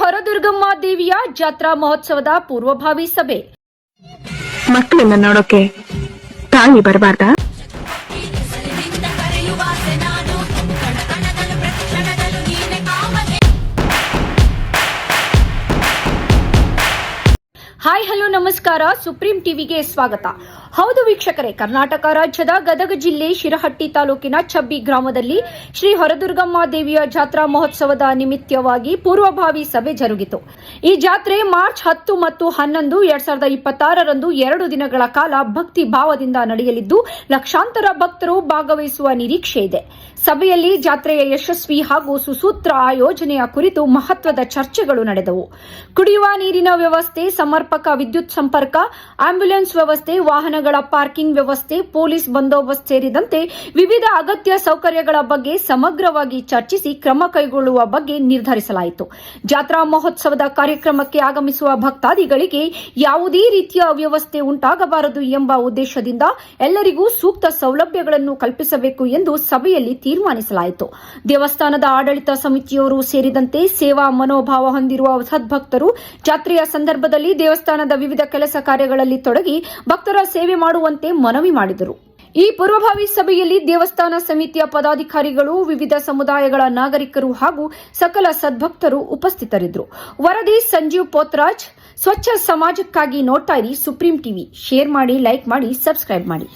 ಹೊರದುರ್ಗಮ್ಮ ದೇವಿಯ ಜಾತ್ರಾ ಮಹೋತ್ಸವದ ಪೂರ್ವಭಾವಿ ಸಭೆ. ಮಕ್ಕಳನ್ನ ನೋಡೋಕೆ ತಾಯಿ ಬರಬಾರ್ದಾ? ಹಾಯ್, ಹಲೋ, ನಮಸ್ಕಾರ. ಸುಪ್ರೀಂ ಟಿವಿಗೆ ಸ್ವಾಗತ. ಹೌದು ವೀಕ್ಷಕರೇ, ಕರ್ನಾಟಕ ರಾಜ್ಯದ ಗದಗ ಜಿಲ್ಲೆ ಶಿರಹಟ್ಟಿ ತಾಲೂಕಿನ ಚಬ್ಬಿ ಗ್ರಾಮದಲ್ಲಿ ಶ್ರೀ ಹೊರದುರ್ಗಮ್ಮ ದೇವಿಯ ಜಾತ್ರಾ ಮಹೋತ್ಸವದ ನಿಮಿತ್ತವಾಗಿ ಪೂರ್ವಭಾವಿ ಸಭೆ ಜರುಗಿತು. ಈ ಜಾತ್ರೆ ಮಾರ್ಚ್ ಹತ್ತು ಮತ್ತು ಹನ್ನೊಂದು ಎರಡ್ ಸಾವಿರದ ಇಪ್ಪತ್ತಾರರಂದು ಎರಡು ದಿನಗಳ ಕಾಲ ಭಕ್ತಿ ಭಾವದಿಂದ ನಡೆಯಲಿದ್ದು, ಲಕ್ಷಾಂತರ ಭಕ್ತರು ಭಾಗವಹಿಸುವ ನಿರೀಕ್ಷೆ ಇದೆ. ಸಭೆಯಲ್ಲಿ ಜಾತ್ರೆಯ ಯಶಸ್ವಿ ಹಾಗೂ ಸುಸೂತ್ರ ಆಯೋಜನೆಯ ಕುರಿತು ಮಹತ್ವದ ಚರ್ಚೆಗಳು ನಡೆದವು. ಕುಡಿಯುವ ನೀರಿನ ವ್ಯವಸ್ಥೆ ಸಮರ್ಪಕ ವಿದ್ಯುತ್ ಸಂಪರ್ಕ, ಆಂಬ್ಯುಲೆನ್ಸ್ ವ್ಯವಸ್ಥೆ, ವಾಹನಗಳ ಪಾರ್ಕಿಂಗ್ ವ್ಯವಸ್ಥೆ, ಪೊಲೀಸ್ ಬಂದೋಬಸ್ತ್ ಸೇರಿದಂತೆ ವಿವಿಧ ಅಗತ್ಯ ಸೌಕರ್ಯಗಳ ಬಗ್ಗೆ ಸಮಗ್ರವಾಗಿ ಚರ್ಚಿಸಿ ಕ್ರಮ ಕೈಗೊಳ್ಳುವ ಬಗ್ಗೆ ನಿರ್ಧರಿಸಲಾಯಿತು. ಜಾತ್ರಾ ಮಹೋತ್ಸವದ ಕಾರ್ಯಕ್ರಮಕ್ಕೆ ಆಗಮಿಸುವ ಭಕ್ತಾದಿಗಳಿಗೆ ಯಾವುದೇ ರೀತಿಯ ಅವ್ಯವಸ್ಥೆ ಉಂಟಾಗಬಾರದು ಎಂಬ ಉದ್ದೇಶದಿಂದ ಎಲ್ಲರಿಗೂ ಸೂಕ್ತ ಸೌಲಭ್ಯಗಳನ್ನು ಕಲ್ಪಿಸಬೇಕು ಎಂದು ಸಭೆಯಲ್ಲಿ ತೀರ್ಮಾನಿಸಲಾಯಿತು. ದೇವಸ್ಥಾನದ ಆಡಳಿತ ಸಮಿತಿಯವರು ಸೇರಿದಂತೆ ಸೇವಾ ಮನೋಭಾವ ಹೊಂದಿರುವ ಸದ್ಭಕ್ತರು ಜಾತ್ರೆಯ ಸಂದರ್ಭದಲ್ಲಿ ದೇವಸ್ಥಾನದ ವಿವಿಧ ಕೆಲಸ ಕಾರ್ಯಗಳಲ್ಲಿ ತೊಡಗಿ ಭಕ್ತರ ಸೇವೆ ಮಾಡುವಂತೆ ಮನವಿ ಮಾಡಿದರು. ಈ ಪೂರ್ವಭಾವಿ ಸಭೆಯಲ್ಲಿ ದೇವಸ್ಥಾನ ಸಮಿತಿಯ ಪದಾಧಿಕಾರಿಗಳು, ವಿವಿಧ ಸಮುದಾಯಗಳ ನಾಗರಿಕರು ಹಾಗೂ ಸಕಲ ಸದ್ಭಕ್ತರು ಉಪಸ್ಥಿತರಿದ್ದರು. ವರದಿ ಸಂಜೀವ್ ಪೋತ್ರಾಜ್, ಸ್ವಚ್ಛ ಸಮಾಜಕ್ಕಾಗಿ ಇರಿ ಸುಪ್ರೀಂ ಟಿವಿ. ಶೇರ್ ಮಾಡಿ, ಲೈಕ್ ಮಾಡಿ, ಸಬ್ಸ್ಕ್ರೈಬ್ ಮಾಡಿ.